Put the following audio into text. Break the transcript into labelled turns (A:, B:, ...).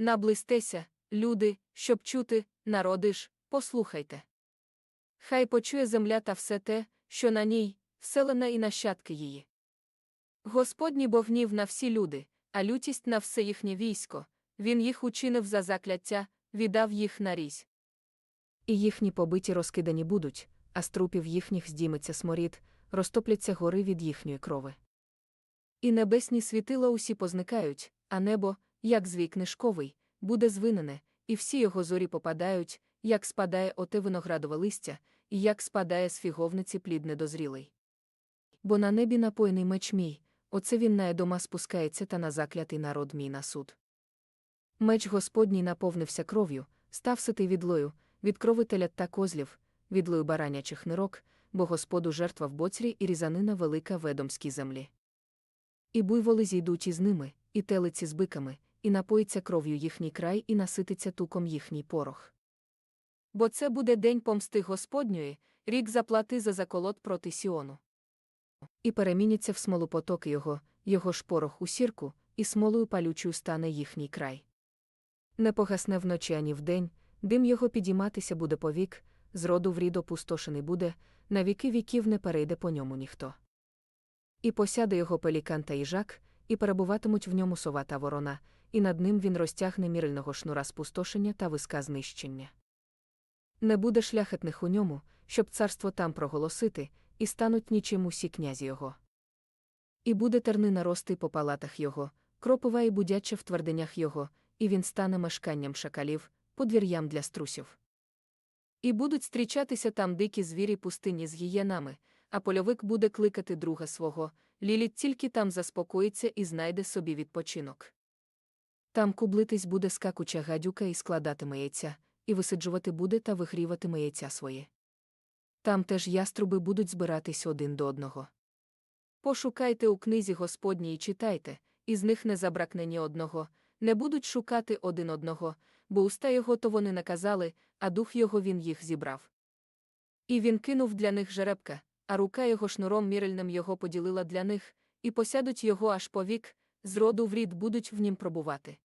A: Наблизьтеся, люди, щоб чути, народи ж, послухайте. Хай почує земля та все те, що на ній, вселена і нащадки її. Господній бо гнів на всі люди, а лютість на все їхнє військо, він їх учинив за закляття, віддав їх на різь.
B: І їхні побиті розкидані будуть, а з трупів їхніх здійметься сморід, розтопляться гори від їхньої крови.
A: І небесні світила усі позникають, а небо, як звій книжковий, буде звинене, і всі його зорі попадають, як спадає оте виноградове листя, і як спадає з фіговниці плід недозрілий. Бо на небі напоєний меч мій, оце він на Едома спускається та на заклятий народ мій на суд. Меч Господній наповнився кров'ю, став ситий відлою, від крови телят та козлів, відлою баранячих нирок, бо Господу жертва в боцрі і різанина велика в Едомській землі. І буйволи зійдуть із ними, і телиці з биками, і напоїться кров'ю їхній край, і насититься туком їхній порох. Бо це буде день помсти Господньої, рік заплати за заколот проти Сіону.
B: І переміняться в смолу потоки його, його ж порох у сірку, і смолою палючою стане їхній край. Не погасне вночі ані вдень, дим його підійматися буде повік, з роду в рід опустошений буде, на віки віків не перейде по ньому ніхто. І посяде його пелікан та їжак, і перебуватимуть в ньому сова та ворона, і над ним він розтягне мірильного шнура спустошення та виска знищення. Не буде шляхетних у ньому, щоб царство там проголосити, і стануть нічим усі князі його. І буде тернина рости по палатах його, кропова і будяча в твердинях його, і він стане мешканням шакалів, подвір'ям для струсів.
A: І будуть зустрічатися там дикі звірі пустині з гієнами, а польовик буде кликати друга свого, ліліт тільки там заспокоїться і знайде собі відпочинок.
B: Там кублитись буде скакуча гадюка і складатиме яйця, і висиджувати буде та вигріватиме яйця своє. Там теж яструби будуть збиратись один до одного.
A: Пошукайте у книзі Господній і читайте, із них не забракне ні одного, не будуть шукати один одного, бо уста його то вони наказали, а дух його він їх зібрав. І він кинув для них жеребка, а рука його шнуром мірильним його поділила для них, і посядуть його аж по вік, зроду в рід будуть в нім пробувати.